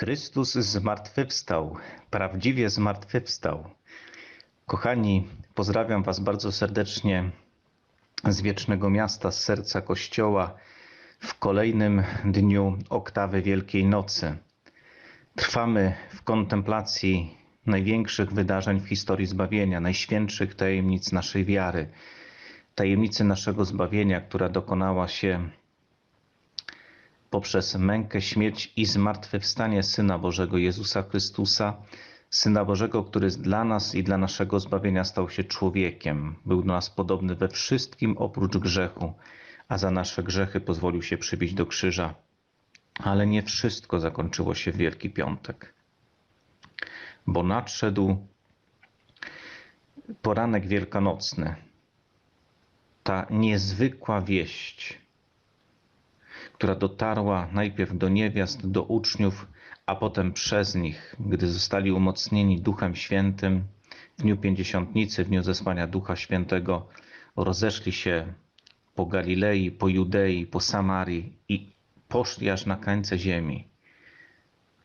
Chrystus zmartwychwstał, prawdziwie zmartwychwstał. Kochani, pozdrawiam Was bardzo serdecznie z wiecznego miasta, z serca Kościoła w kolejnym dniu oktawy Wielkiej Nocy. Trwamy w kontemplacji największych wydarzeń w historii zbawienia, najświętszych tajemnic naszej wiary, tajemnicy naszego zbawienia, która dokonała się poprzez mękę, śmierć i zmartwychwstanie Syna Bożego Jezusa Chrystusa, Syna Bożego, który dla nas i dla naszego zbawienia stał się człowiekiem. Był do nas podobny we wszystkim oprócz grzechu, a za nasze grzechy pozwolił się przybić do krzyża. Ale nie wszystko zakończyło się w Wielki Piątek, bo nadszedł poranek wielkanocny. Ta niezwykła wieść, która dotarła najpierw do niewiast, do uczniów, a potem przez nich, gdy zostali umocnieni Duchem Świętym w dniu Pięćdziesiątnicy, w dniu zesłania Ducha Świętego, rozeszli się po Galilei, po Judei, po Samarii i poszli aż na krańce ziemi.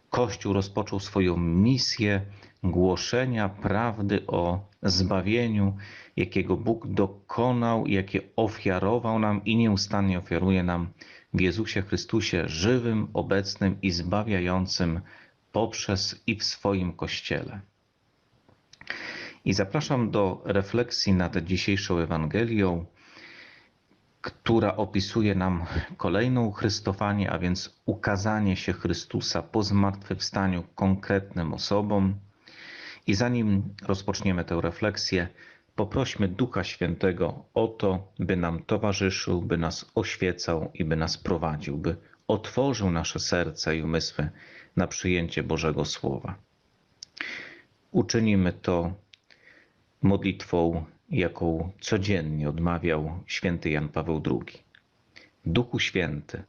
Kościół rozpoczął swoją misję głoszenia prawdy o zbawieniu, jakiego Bóg dokonał, jakie ofiarował nam i nieustannie ofiaruje nam w Jezusie Chrystusie, żywym, obecnym i zbawiającym poprzez i w swoim Kościele. I zapraszam do refleksji nad dzisiejszą Ewangelią, która opisuje nam kolejne uchrystofanie, a więc ukazanie się Chrystusa po zmartwychwstaniu konkretnym osobom. I zanim rozpoczniemy tę refleksję, poprośmy Ducha Świętego o to, by nam towarzyszył, by nas oświecał i by nas prowadził, by otworzył nasze serca i umysły na przyjęcie Bożego Słowa. Uczynimy to modlitwą, jaką codziennie odmawiał święty Jan Paweł II. Duchu Święty,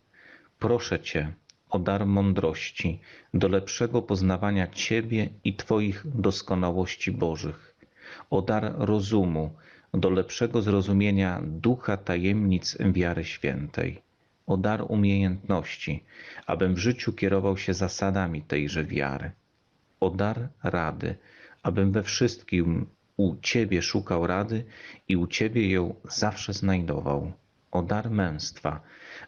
proszę Cię o dar mądrości do lepszego poznawania Ciebie i Twoich doskonałości Bożych, o dar rozumu do lepszego zrozumienia ducha tajemnic wiary świętej, o dar umiejętności, abym w życiu kierował się zasadami tejże wiary, o dar rady, abym we wszystkim u Ciebie szukał rady i u Ciebie ją zawsze znajdował. O dar męstwa,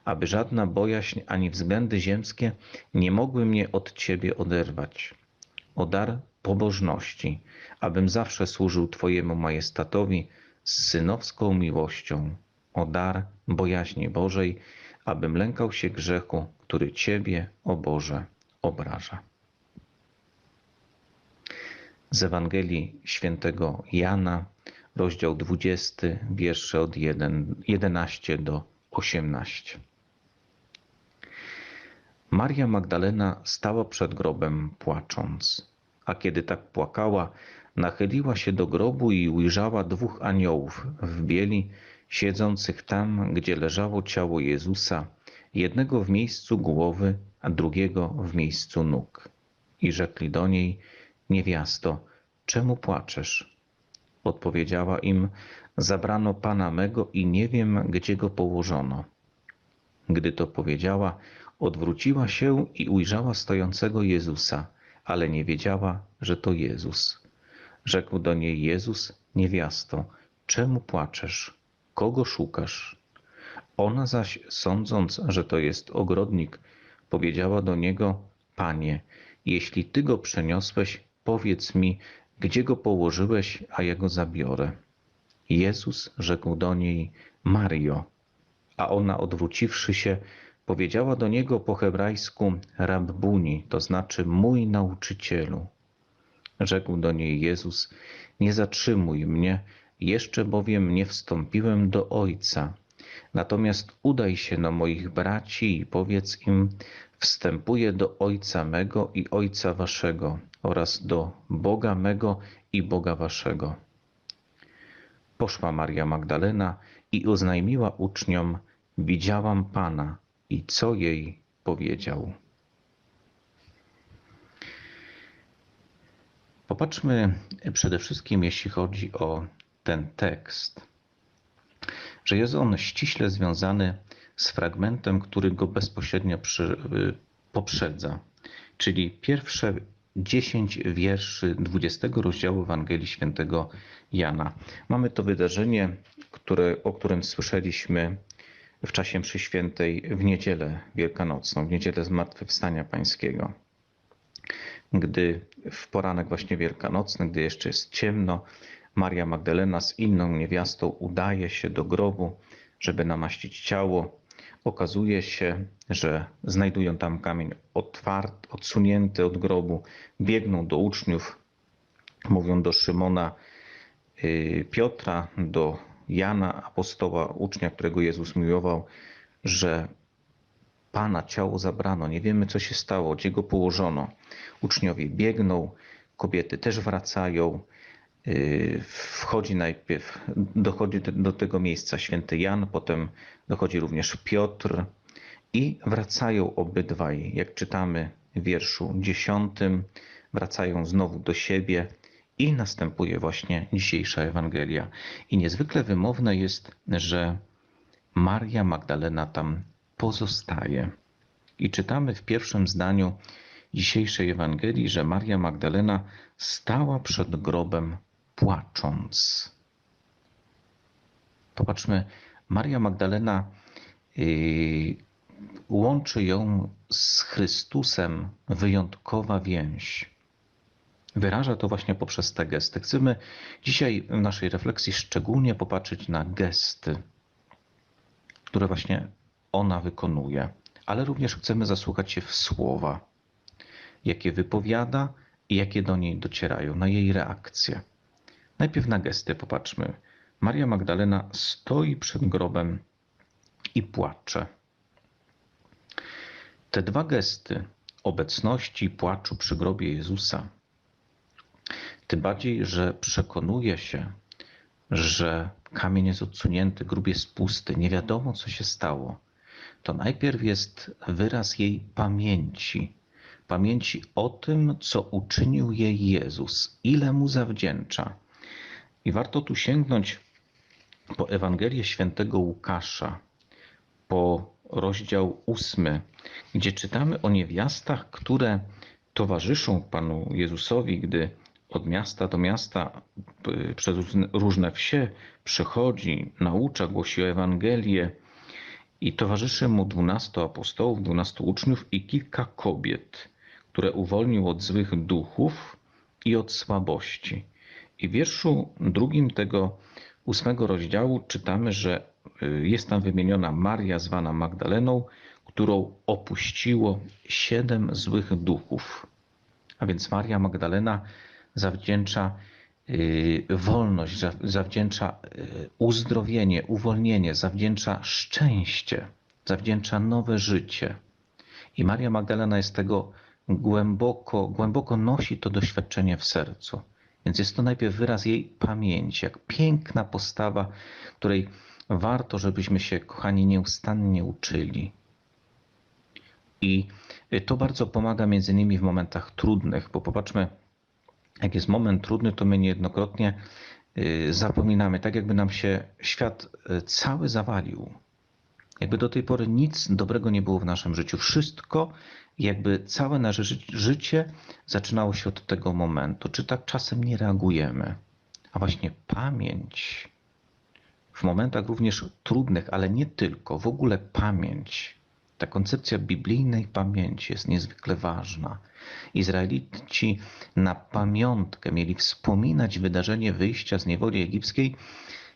aby żadna bojaźń ani względy ziemskie nie mogły mnie od Ciebie oderwać. O dar pobożności, abym zawsze służył Twojemu majestatowi z synowską miłością. O dar bojaźni Bożej, abym lękał się grzechu, który Ciebie, o Boże, obraża. Z Ewangelii świętego Jana, rozdział 20, wiersze od 1, 11 do 18. Maria Magdalena stała przed grobem płacząc, a kiedy tak płakała, nachyliła się do grobu i ujrzała dwóch aniołów w bieli, siedzących tam, gdzie leżało ciało Jezusa, jednego w miejscu głowy, a drugiego w miejscu nóg. I rzekli do niej, niewiasto, czemu płaczesz? Odpowiedziała im, zabrano Pana mego i nie wiem, gdzie go położono. Gdy to powiedziała, odwróciła się i ujrzała stojącego Jezusa, ale nie wiedziała, że to Jezus. Rzekł do niej Jezus, niewiasto, czemu płaczesz? Kogo szukasz? Ona zaś, sądząc, że to jest ogrodnik, powiedziała do niego, Panie, jeśli Ty go przeniosłeś, powiedz mi, gdzie go położyłeś, a ja go zabiorę. Jezus rzekł do niej, Mario. A ona odwróciwszy się, powiedziała do niego po hebrajsku Rabbuni, to znaczy mój nauczycielu. Rzekł do niej Jezus, nie zatrzymuj mnie, jeszcze bowiem nie wstąpiłem do Ojca. Natomiast udaj się na moich braci i powiedz im, wstępuję do Ojca mego i Ojca waszego oraz do Boga mego i Boga waszego. Poszła Maria Magdalena i oznajmiła uczniom, widziałam Pana i co jej powiedział. Popatrzmy przede wszystkim, jeśli chodzi o ten tekst, że jest on ściśle związany z fragmentem, który go bezpośrednio przy, poprzedza. czyli pierwsze 10 wierszy 20 rozdziału Ewangelii Świętego Jana. Mamy to wydarzenie, które, o którym słyszeliśmy w czasie mszy świętej w niedzielę wielkanocną, w niedzielę Zmartwychwstania Pańskiego. Gdy w poranek właśnie wielkanocny, gdy jeszcze jest ciemno, Maria Magdalena z inną niewiastą udaje się do grobu, żeby namaścić ciało. Okazuje się, że znajdują tam kamień otwarty, odsunięty od grobu, biegną do uczniów, mówią do Szymona, y, Piotra, do Jana, apostoła, ucznia, którego Jezus miłował, że Pana ciało zabrano, nie wiemy co się stało, gdzie go położono. Uczniowie biegną, kobiety też wracają. Y, wchodzi najpierw, dochodzi do tego miejsca święty Jan, potem dochodzi również Piotr i wracają obydwaj, jak czytamy w wierszu dziesiątym, wracają znowu do siebie i następuje właśnie dzisiejsza Ewangelia. I niezwykle wymowne jest, że Maria Magdalena tam pozostaje. I czytamy w pierwszym zdaniu dzisiejszej Ewangelii, że Maria Magdalena stała przed grobem płacząc. Popatrzmy, Maria Magdalena yy, łączy ją z Chrystusem wyjątkowa więź. Wyraża to właśnie poprzez te gesty. Chcemy dzisiaj w naszej refleksji szczególnie popatrzeć na gesty, które właśnie ona wykonuje, ale również chcemy zasłuchać się w słowa, jakie wypowiada i jakie do niej docierają, na jej reakcje. Najpierw na gesty popatrzmy. Maria Magdalena stoi przed grobem i płacze. Te dwa gesty obecności i płaczu przy grobie Jezusa, tym bardziej, że przekonuje się, że kamień jest odsunięty, grób jest pusty, nie wiadomo co się stało, to najpierw jest wyraz jej pamięci. Pamięci o tym, co uczynił jej Jezus, ile mu zawdzięcza i warto tu sięgnąć po Ewangelię świętego Łukasza, po rozdział ósmy, gdzie czytamy o niewiastach, które towarzyszą Panu Jezusowi, gdy od miasta do miasta przez różne wsie przychodzi, naucza, głosi Ewangelię i towarzyszy mu dwunastu apostołów, dwunastu uczniów i kilka kobiet, które uwolnił od złych duchów i od słabości. I w wierszu drugim tego ósmego rozdziału czytamy, że y, jest tam wymieniona Maria zwana Magdaleną, którą opuściło siedem złych duchów. A więc Maria Magdalena zawdzięcza y, wolność, zawdzięcza y, uzdrowienie, uwolnienie, zawdzięcza szczęście, zawdzięcza nowe życie. I Maria Magdalena jest tego głęboko, głęboko nosi to doświadczenie w sercu. Więc jest to najpierw wyraz jej pamięci, jak piękna postawa, której warto, żebyśmy się, kochani, nieustannie uczyli. I to bardzo pomaga między innymi w momentach trudnych, bo popatrzmy, jak jest moment trudny, to my niejednokrotnie y, zapominamy, tak jakby nam się świat y, cały zawalił. Jakby do tej pory nic dobrego nie było w naszym życiu. Wszystko jakby całe nasze życie zaczynało się od tego momentu. Czy tak czasem nie reagujemy? A właśnie pamięć w momentach również trudnych, ale nie tylko, w ogóle pamięć. Ta koncepcja biblijnej pamięci jest niezwykle ważna. Izraelici na pamiątkę mieli wspominać wydarzenie wyjścia z niewoli egipskiej,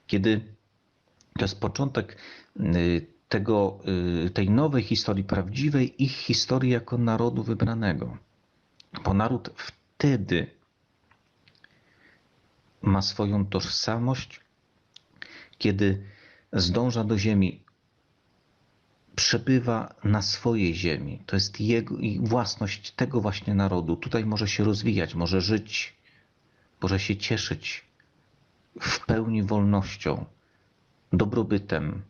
kiedy to jest początek y, tego, y, tej nowej historii, prawdziwej ich historii jako narodu wybranego. Bo naród wtedy ma swoją tożsamość, kiedy zdąża do ziemi, przebywa na swojej ziemi. To jest jego własność tego właśnie narodu. Tutaj może się rozwijać, może żyć, może się cieszyć w pełni wolnością, dobrobytem,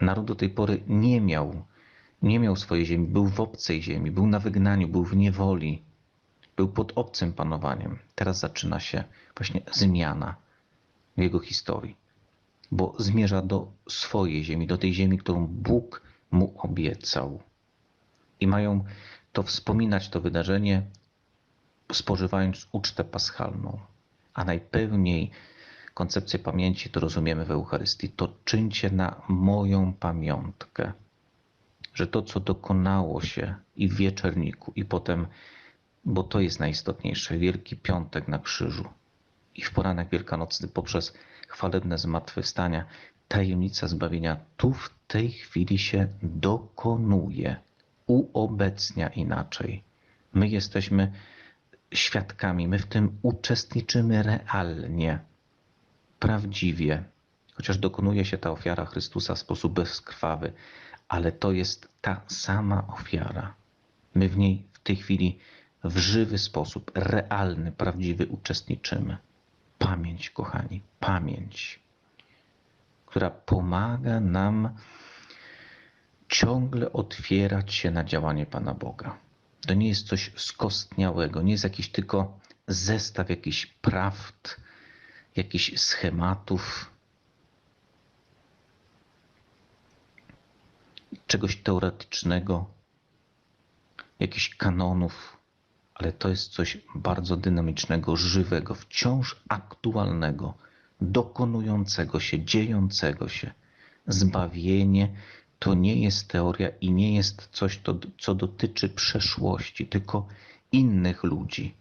Naród do tej pory nie miał, nie miał swojej ziemi, był w obcej ziemi, był na wygnaniu, był w niewoli, był pod obcym panowaniem. Teraz zaczyna się właśnie zmiana w jego historii, bo zmierza do swojej ziemi, do tej ziemi, którą Bóg mu obiecał. I mają to wspominać to wydarzenie, spożywając ucztę paschalną. A najpełniej koncepcję pamięci to rozumiemy w Eucharystii. To czyńcie na moją pamiątkę, że to, co dokonało się i w wieczerniku, i potem, bo to jest najistotniejsze, Wielki Piątek na krzyżu i w poranek wielkanocny poprzez chwalebne zmartwychwstania, tajemnica zbawienia tu w tej chwili się dokonuje, uobecnia inaczej. My jesteśmy świadkami, my w tym uczestniczymy realnie, prawdziwie, chociaż dokonuje się ta ofiara Chrystusa w sposób bezkrwawy, ale to jest ta sama ofiara. My w niej w tej chwili w żywy sposób, realny, prawdziwy uczestniczymy. Pamięć, kochani, pamięć, która pomaga nam ciągle otwierać się na działanie Pana Boga. To nie jest coś skostniałego, nie jest jakiś tylko zestaw jakichś prawd, jakichś schematów, czegoś teoretycznego, jakichś kanonów, ale to jest coś bardzo dynamicznego, żywego, wciąż aktualnego, dokonującego się, dziejącego się. Zbawienie to nie jest teoria i nie jest coś, to, co dotyczy przeszłości, tylko innych ludzi.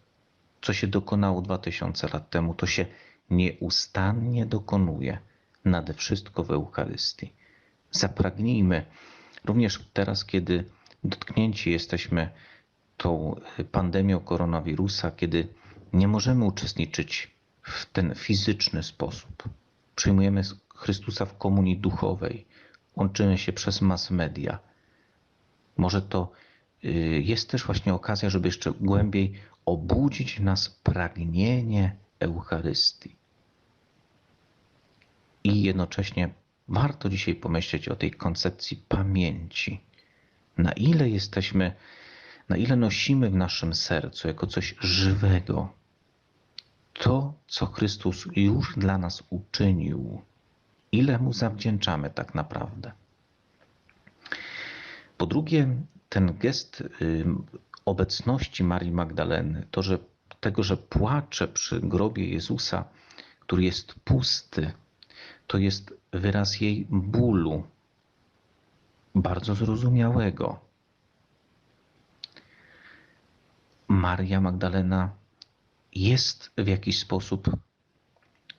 Co się dokonało 2000 lat temu, to się nieustannie dokonuje, nade wszystko w Eucharystii. Zapragnijmy, również teraz, kiedy dotknięci jesteśmy tą pandemią koronawirusa, kiedy nie możemy uczestniczyć w ten fizyczny sposób. Przyjmujemy Chrystusa w komunii duchowej, łączymy się przez mass media. Może to y, jest też właśnie okazja, żeby jeszcze głębiej obudzić nas pragnienie Eucharystii. I jednocześnie warto dzisiaj pomyśleć o tej koncepcji pamięci. Na ile jesteśmy, na ile nosimy w naszym sercu jako coś żywego to, co Chrystus już dla nas uczynił, ile mu zawdzięczamy tak naprawdę. Po drugie, ten gest obecności Marii Magdaleny, to, że tego, że płacze przy grobie Jezusa, który jest pusty, to jest wyraz jej bólu, bardzo zrozumiałego. Maria Magdalena jest w jakiś sposób,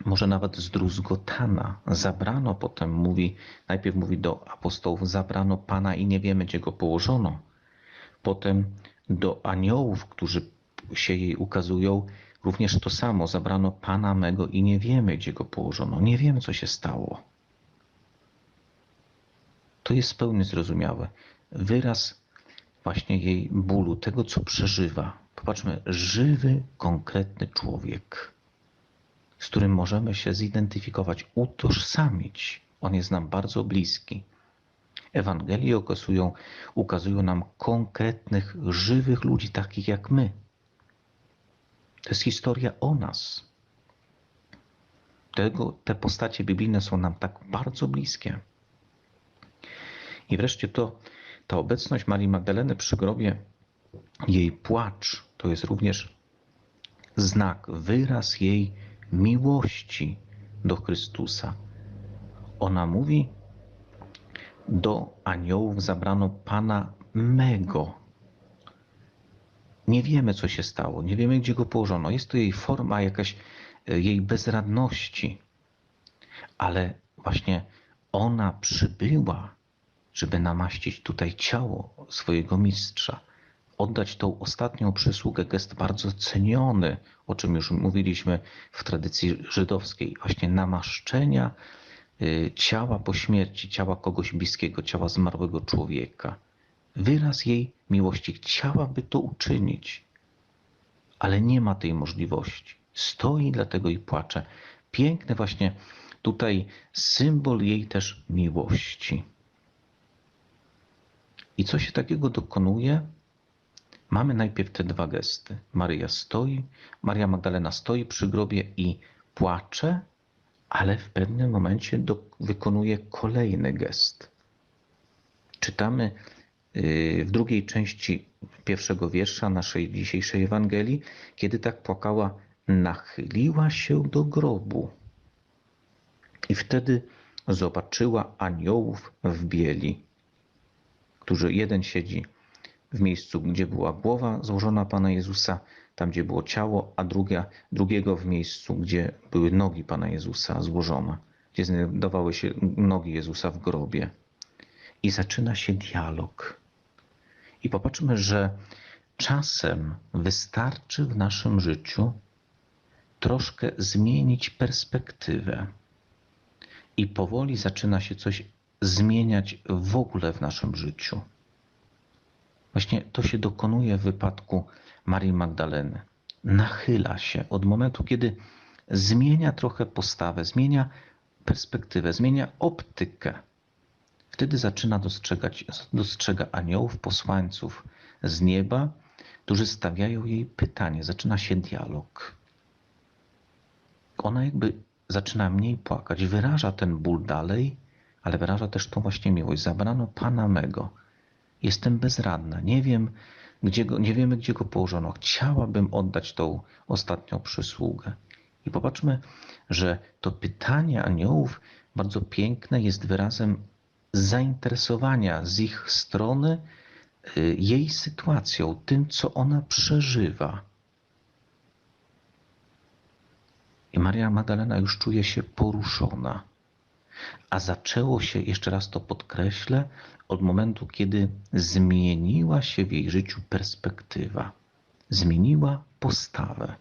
może nawet zdruzgotana. Zabrano potem, mówi, najpierw mówi do apostołów, zabrano Pana i nie wiemy, gdzie go położono. Potem do aniołów, którzy się jej ukazują, również to samo, zabrano Pana mego i nie wiemy, gdzie go położono. Nie wiemy, co się stało. To jest pełny zrozumiałe. Wyraz właśnie jej bólu, tego, co przeżywa. Popatrzmy, żywy, konkretny człowiek, z którym możemy się zidentyfikować, utożsamić. On jest nam bardzo bliski. Ewangelie ukazują, ukazują nam konkretnych, żywych ludzi, takich jak my. To jest historia o nas. Tego, te postacie biblijne są nam tak bardzo bliskie. I wreszcie to, ta obecność Marii Magdaleny przy grobie, jej płacz, to jest również znak, wyraz jej miłości do Chrystusa. Ona mówi, do aniołów zabrano Pana mego. Nie wiemy, co się stało, nie wiemy, gdzie go położono. Jest to jej forma jakaś e, jej bezradności, ale właśnie ona przybyła, żeby namaścić tutaj ciało swojego mistrza, oddać tą ostatnią przysługę, gest bardzo ceniony, o czym już mówiliśmy w tradycji żydowskiej, właśnie namaszczenia y, ciała po śmierci, ciała kogoś bliskiego, ciała zmarłego człowieka. Wyraz jej miłości chciałaby to uczynić, ale nie ma tej możliwości. Stoi, dlatego i płacze. Piękny właśnie tutaj symbol jej też miłości. I co się takiego dokonuje? Mamy najpierw te dwa gesty. Maryja stoi, Maria Magdalena stoi przy grobie i płacze, ale w pewnym momencie do, wykonuje kolejny gest. Czytamy yy, w drugiej części pierwszego wiersza naszej dzisiejszej Ewangelii, kiedy tak płakała, nachyliła się do grobu. I wtedy zobaczyła aniołów w bieli, którzy jeden siedzi w miejscu, gdzie była głowa złożona Pana Jezusa, tam gdzie było ciało, a druga, drugiego w miejscu, gdzie były nogi Pana Jezusa złożone, gdzie znajdowały się nogi Jezusa w grobie. I zaczyna się dialog. I popatrzmy, że czasem wystarczy w naszym życiu troszkę zmienić perspektywę. I powoli zaczyna się coś zmieniać w ogóle w naszym życiu. Właśnie to się dokonuje w wypadku Marii Magdaleny. Nachyla się od momentu, kiedy zmienia trochę postawę, zmienia perspektywę, zmienia optykę. Wtedy zaczyna dostrzegać, dostrzega aniołów, posłańców z nieba, którzy stawiają jej pytanie. Zaczyna się dialog. Ona jakby zaczyna mniej płakać, wyraża ten ból dalej, ale wyraża też tą właśnie miłość. Zabrano Pana mego. Jestem bezradna. Nie wiem, gdzie go, nie wiemy, gdzie go położono. Chciałabym oddać tą ostatnią przysługę. I popatrzmy, że to pytanie aniołów bardzo piękne jest wyrazem zainteresowania z ich strony y, jej sytuacją, tym, co ona przeżywa. I Maria Magdalena już czuje się poruszona. A zaczęło się, jeszcze raz to podkreślę, od momentu, kiedy zmieniła się w jej życiu perspektywa, zmieniła postawę,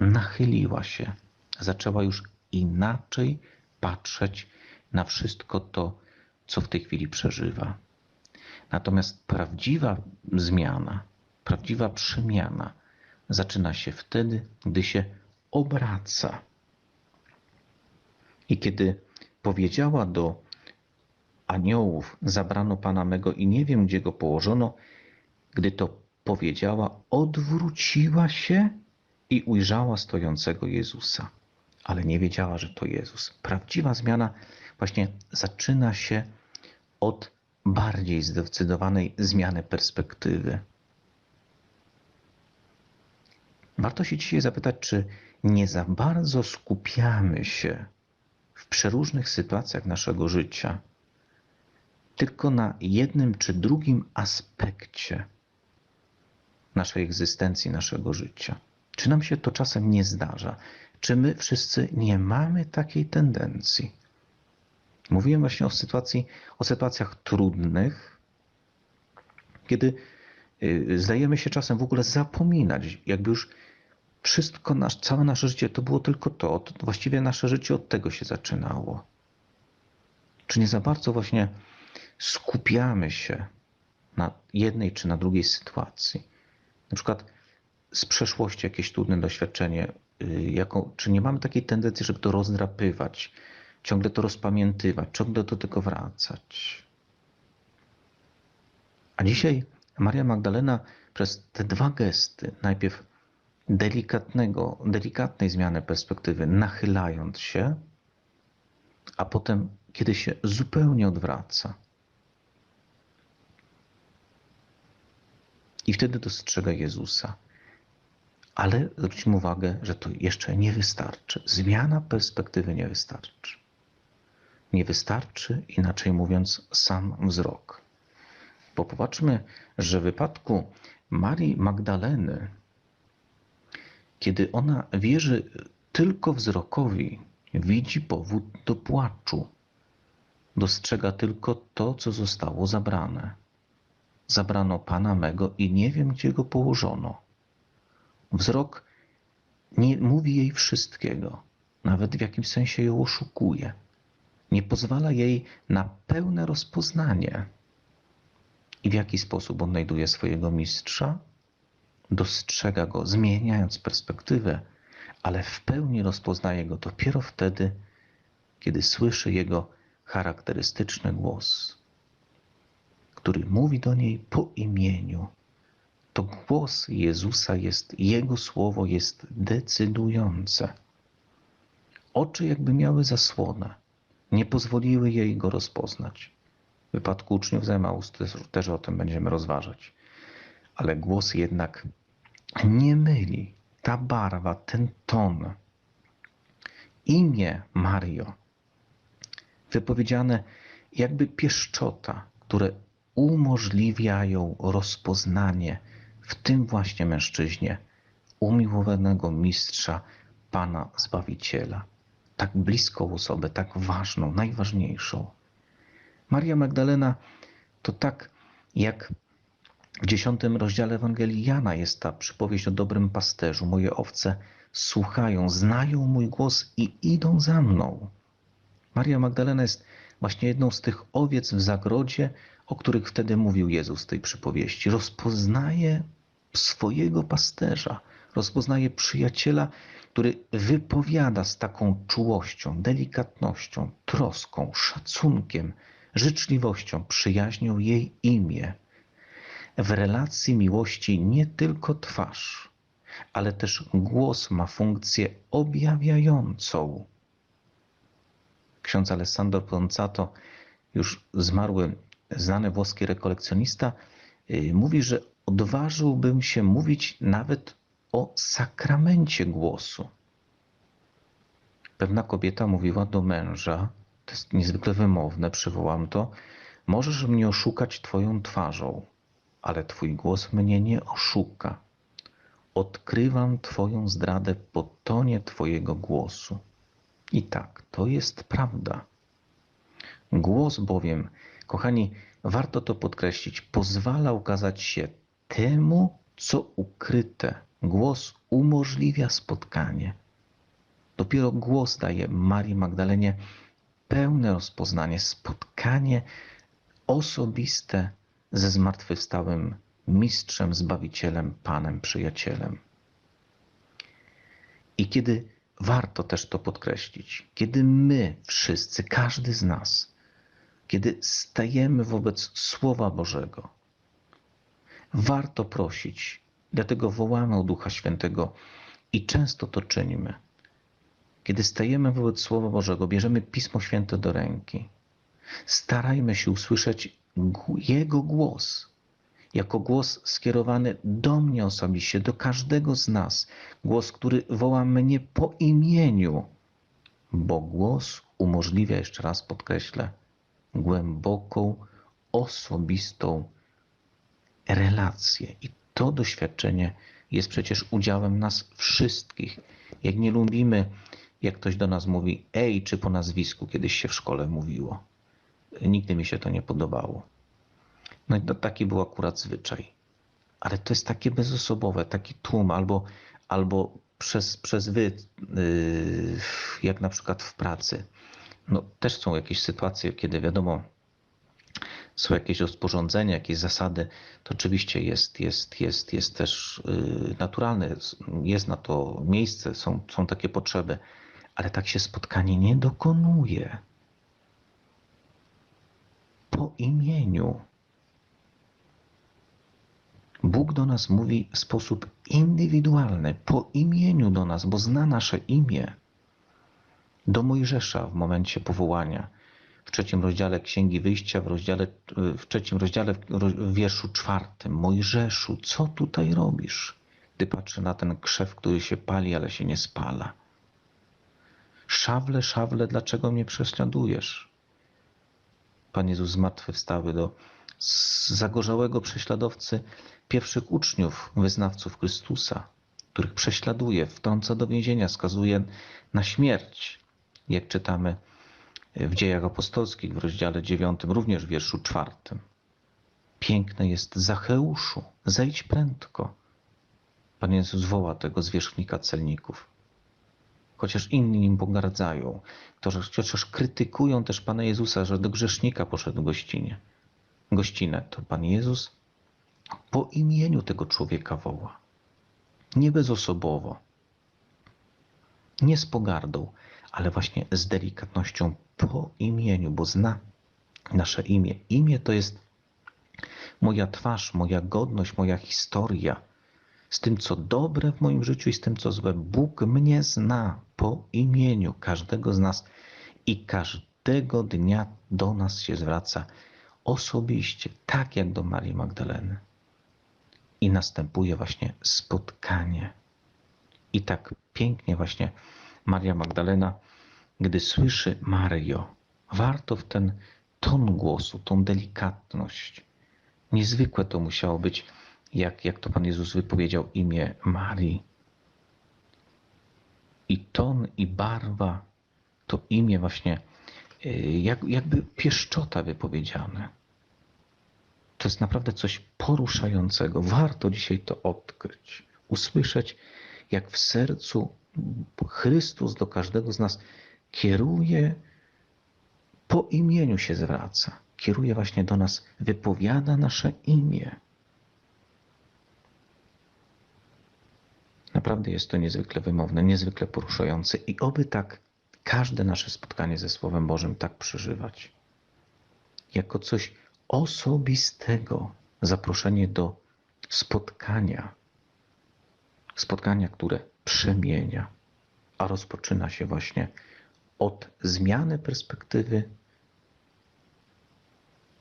nachyliła się, zaczęła już inaczej patrzeć na wszystko to, co w tej chwili przeżywa. Natomiast prawdziwa zmiana, prawdziwa przemiana zaczyna się wtedy, gdy się obraca. I kiedy powiedziała do aniołów, zabrano Pana mego i nie wiem, gdzie go położono, gdy to powiedziała, odwróciła się i ujrzała stojącego Jezusa. Ale nie wiedziała, że to Jezus. Prawdziwa zmiana właśnie zaczyna się od bardziej zdecydowanej zmiany perspektywy. Warto się dzisiaj zapytać, czy nie za bardzo skupiamy się w przeróżnych sytuacjach naszego życia tylko na jednym czy drugim aspekcie naszej egzystencji, naszego życia. Czy nam się to czasem nie zdarza? Czy my wszyscy nie mamy takiej tendencji? Mówiłem właśnie o sytuacji, o sytuacjach trudnych, kiedy y, zdajemy się czasem w ogóle zapominać, jakby już wszystko, nasz, całe nasze życie to było tylko to, to, właściwie nasze życie od tego się zaczynało. Czy nie za bardzo właśnie skupiamy się na jednej czy na drugiej sytuacji? Na przykład z przeszłości jakieś trudne doświadczenie, y, czy nie mamy takiej tendencji, żeby to rozdrapywać, ciągle to rozpamiętywać, ciągle do tego wracać? A dzisiaj Maria Magdalena przez te dwa gesty, najpierw delikatnego, delikatnej zmiany perspektywy, nachylając się, a potem, kiedy się zupełnie odwraca. I wtedy dostrzega Jezusa. Ale zwróćmy uwagę, że to jeszcze nie wystarczy. Zmiana perspektywy nie wystarczy. Nie wystarczy, inaczej mówiąc, sam wzrok. Bo popatrzmy, że w wypadku Marii Magdaleny, kiedy ona wierzy tylko wzrokowi, widzi powód do płaczu. Dostrzega tylko to, co zostało zabrane. Zabrano Pana mego i nie wiem, gdzie go położono. Wzrok nie mówi jej wszystkiego, nawet w jakimś sensie ją oszukuje. Nie pozwala jej na pełne rozpoznanie. I w jaki sposób odnajduje swojego mistrza? Dostrzega go, zmieniając perspektywę, ale w pełni rozpoznaje go dopiero wtedy, kiedy słyszy jego charakterystyczny głos, który mówi do niej po imieniu. To głos Jezusa jest, Jego słowo jest decydujące. Oczy jakby miały zasłonę, nie pozwoliły jej go rozpoznać. W wypadku uczniów z też, też o tym będziemy rozważać. Ale głos jednak nie myli. Ta barwa, ten ton, imię Mario, wypowiedziane jakby pieszczota, które umożliwiają rozpoznanie w tym właśnie mężczyźnie umiłowanego mistrza, Pana Zbawiciela. Tak bliską osobę, tak ważną, najważniejszą. Maria Magdalena to tak jak w dziesiątym rozdziale Ewangelii Jana jest ta przypowieść o dobrym pasterzu. Moje owce słuchają, znają mój głos i idą za mną. Maria Magdalena jest właśnie jedną z tych owiec w zagrodzie, o których wtedy mówił Jezus w tej przypowieści. Rozpoznaje swojego pasterza, rozpoznaje przyjaciela, który wypowiada z taką czułością, delikatnością, troską, szacunkiem, życzliwością, przyjaźnią jej imię. W relacji miłości nie tylko twarz, ale też głos ma funkcję objawiającą. Ksiądz Alessandro Ponzato, już zmarły, znany włoski rekolekcjonista, y, mówi, że odważyłbym się mówić nawet o sakramencie głosu. Pewna kobieta mówiła do męża, to jest niezwykle wymowne, przywołam to, możesz mnie oszukać twoją twarzą, ale twój głos mnie nie oszuka. Odkrywam twoją zdradę po tonie twojego głosu. I tak, to jest prawda. Głos bowiem, kochani, warto to podkreślić, pozwala ukazać się temu, co ukryte. Głos umożliwia spotkanie. Dopiero głos daje Marii Magdalenie pełne rozpoznanie, spotkanie osobiste ze zmartwychwstałym mistrzem, zbawicielem, panem, przyjacielem. I kiedy warto też to podkreślić, kiedy my wszyscy, każdy z nas, kiedy stajemy wobec Słowa Bożego, warto prosić, dlatego wołamy o Ducha Świętego i często to czynimy. Kiedy stajemy wobec Słowa Bożego, bierzemy Pismo Święte do ręki, starajmy się usłyszeć Jego głos, jako głos skierowany do mnie osobiście, do każdego z nas. Głos, który woła mnie po imieniu, bo głos umożliwia, jeszcze raz podkreślę, głęboką, osobistą relację. I to doświadczenie jest przecież udziałem nas wszystkich. Jak nie lubimy, jak ktoś do nas mówi, ej, czy po nazwisku kiedyś się w szkole mówiło. Nigdy mi się to nie podobało. No i to taki był akurat zwyczaj. Ale to jest takie bezosobowe, taki tłum, albo, albo przez, przez wy, yy, jak na przykład w pracy. No, też są jakieś sytuacje, kiedy wiadomo, są jakieś rozporządzenia, jakieś zasady, to oczywiście jest, jest, jest, jest też yy, naturalne, jest na to miejsce, są, są takie potrzeby, ale tak się spotkanie nie dokonuje. Po imieniu. Bóg do nas mówi w sposób indywidualny, po imieniu do nas, bo zna nasze imię. Do Mojżesza w momencie powołania, w trzecim rozdziale Księgi Wyjścia, w, rozdziale, w trzecim rozdziale, w wierszu czwartym. Mojżeszu, co tutaj robisz? Gdy patrzy na ten krzew, który się pali, ale się nie spala. Szawle, szawle, dlaczego mnie prześladujesz? Pan Jezus zmartwychwstały do zagorzałego prześladowcy pierwszych uczniów, wyznawców Chrystusa, których prześladuje, wtrąca do więzienia, skazuje na śmierć, jak czytamy w dziejach apostolskich w rozdziale 9, również w wierszu 4. Piękne jest Zacheuszu, zejdź prędko. Pan Jezus woła tego zwierzchnika celników. Chociaż inni nim pogardzają, chociaż krytykują też Pana Jezusa, że do grzesznika poszedł gościnie. Gościnę to Pan Jezus po imieniu tego człowieka woła. Nie bezosobowo, nie z pogardą, ale właśnie z delikatnością po imieniu, bo zna nasze imię. Imię to jest moja twarz, moja godność, moja historia. Z tym, co dobre w moim życiu i z tym, co złe. Bóg mnie zna po imieniu każdego z nas i każdego dnia do nas się zwraca osobiście, tak jak do Marii Magdaleny. I następuje właśnie spotkanie. I tak pięknie właśnie Maria Magdalena, gdy słyszy Mario, warto w ten ton głosu, tą delikatność. Niezwykłe to musiało być, jak, jak to Pan Jezus wypowiedział imię Marii. I ton, i barwa, to imię właśnie, y, jak, jakby pieszczota wypowiedziane. To jest naprawdę coś poruszającego. Warto dzisiaj to odkryć, usłyszeć, jak w sercu Chrystus do każdego z nas kieruje, po imieniu się zwraca, kieruje właśnie do nas, wypowiada nasze imię. Naprawdę jest to niezwykle wymowne, niezwykle poruszające i oby tak każde nasze spotkanie ze Słowem Bożym tak przeżywać. Jako coś osobistego, zaproszenie do spotkania. Spotkania, które przemienia, a rozpoczyna się właśnie od zmiany perspektywy,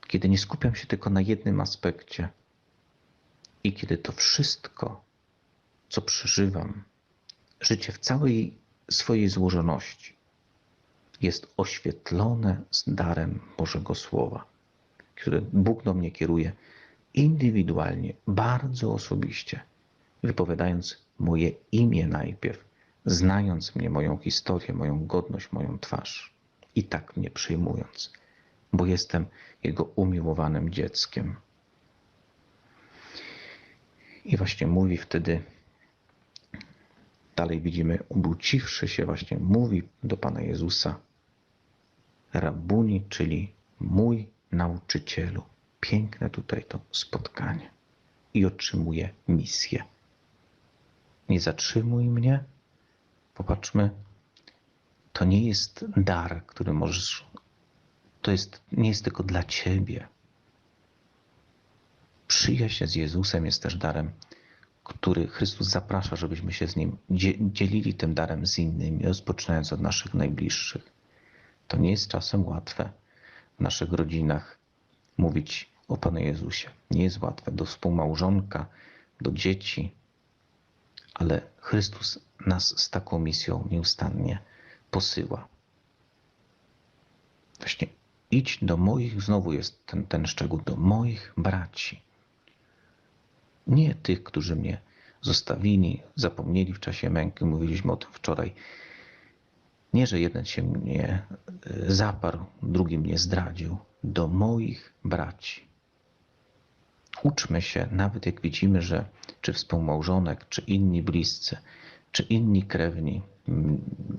kiedy nie skupiam się tylko na jednym aspekcie i kiedy to wszystko, co przeżywam, życie w całej swojej złożoności, jest oświetlone z darem Bożego Słowa, które Bóg do mnie kieruje indywidualnie, bardzo osobiście, wypowiadając moje imię najpierw, znając mnie, moją historię, moją godność, moją twarz i tak mnie przyjmując, bo jestem Jego umiłowanym dzieckiem. I właśnie mówi wtedy, dalej widzimy, obróciwszy się właśnie, mówi do Pana Jezusa, Rabuni, czyli mój nauczycielu. Piękne tutaj to spotkanie. I otrzymuje misję. Nie zatrzymuj mnie. Popatrzmy, to nie jest dar, który możesz. To jest, nie jest tylko dla ciebie. Przyjaźń z Jezusem jest też darem, który Chrystus zaprasza, żebyśmy się z nim dzielili tym darem z innymi, rozpoczynając od naszych najbliższych. To nie jest czasem łatwe w naszych rodzinach mówić o Panu Jezusie. Nie jest łatwe do współmałżonka, do dzieci, ale Chrystus nas z taką misją nieustannie posyła. Właśnie idź do moich, znowu jest ten, ten szczegół, do moich braci. Nie tych, którzy mnie zostawili, zapomnieli w czasie męki, mówiliśmy o tym wczoraj. Nie, że jeden się mnie e, zaparł, drugi mnie zdradził. Do moich braci. Uczmy się, nawet jak widzimy, że czy współmałżonek, czy inni bliscy, czy inni krewni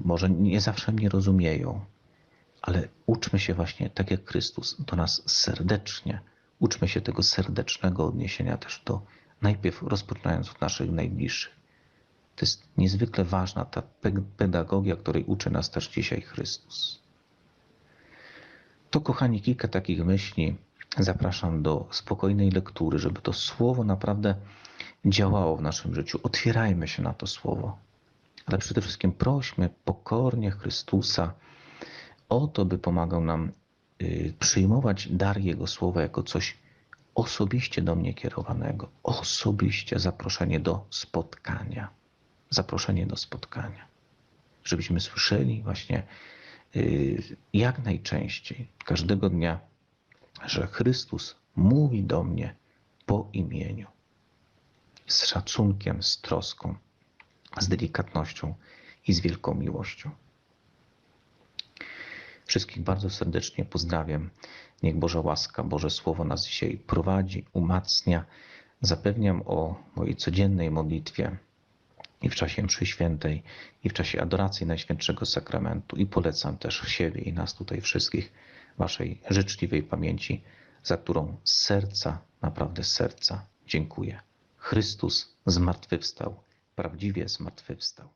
może nie zawsze mnie rozumieją, ale uczmy się właśnie tak jak Chrystus do nas serdecznie. Uczmy się tego serdecznego odniesienia też do najpierw rozpoczynając od naszych najbliższych. To jest niezwykle ważna ta pedagogia, której uczy nas też dzisiaj Chrystus. To, kochani, kilka takich myśli. Zapraszam do spokojnej lektury, żeby to słowo naprawdę działało w naszym życiu. Otwierajmy się na to słowo. Ale przede wszystkim prośmy pokornie Chrystusa o to, by pomagał nam y, przyjmować dar Jego słowa jako coś osobiście do mnie kierowanego, osobiście zaproszenie do spotkania. Zaproszenie do spotkania. Żebyśmy słyszeli właśnie y, jak najczęściej, każdego dnia, że Chrystus mówi do mnie po imieniu, z szacunkiem, z troską, z delikatnością i z wielką miłością. Wszystkich bardzo serdecznie pozdrawiam. Niech Boża łaska, Boże Słowo nas dzisiaj prowadzi, umacnia. Zapewniam o mojej codziennej modlitwie i w czasie mszy świętej, i w czasie adoracji Najświętszego Sakramentu. I polecam też siebie i nas tutaj wszystkich Waszej życzliwej pamięci, za którą z serca, naprawdę z serca dziękuję. Chrystus zmartwychwstał, prawdziwie zmartwychwstał.